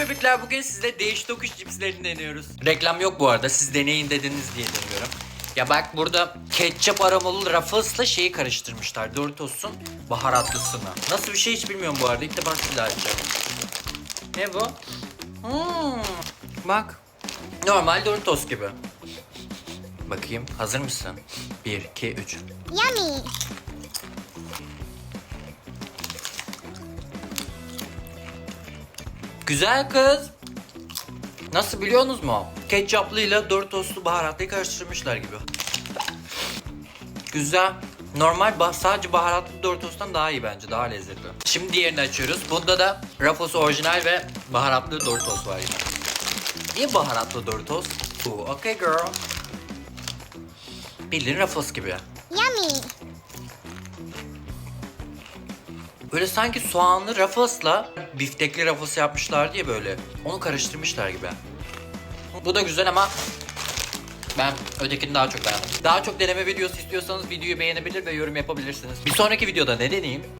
bebekler bugün sizle değiş tokuş cipslerini deniyoruz. Reklam yok bu arada siz deneyin dediniz diye deniyorum. Ya bak burada ketçap aromalı Ruffles'la şeyi karıştırmışlar. Doritos'un baharatlısını. Nasıl bir şey hiç bilmiyorum bu arada. İlk defa size açacağım. Ne bu? Hmm, bak. Normal Doritos gibi. Bakayım hazır mısın? 1, 2, 3. Yummy. Güzel kız. Nasıl biliyorsunuz mu? Ketçaplıyla Doritos'lu baharatlıyı karıştırmışlar gibi. Güzel. Normal sadece baharatlı Doritos'tan daha iyi bence. Daha lezzetli. Şimdi diğerini açıyoruz. Bunda da Ruffles orijinal ve baharatlı Doritos var yine. Niye baharatlı Doritos? Ooh, okay girl. Bildiğin Ruffles gibi. Yummy. Böyle sanki soğanlı Ruffles'la biftekli Ruffles yapmışlar diye böyle. Onu karıştırmışlar gibi. Bu da güzel ama ben ötekini daha çok beğendim. Daha çok deneme videosu istiyorsanız videoyu beğenebilir ve yorum yapabilirsiniz. Bir sonraki videoda ne deneyeyim?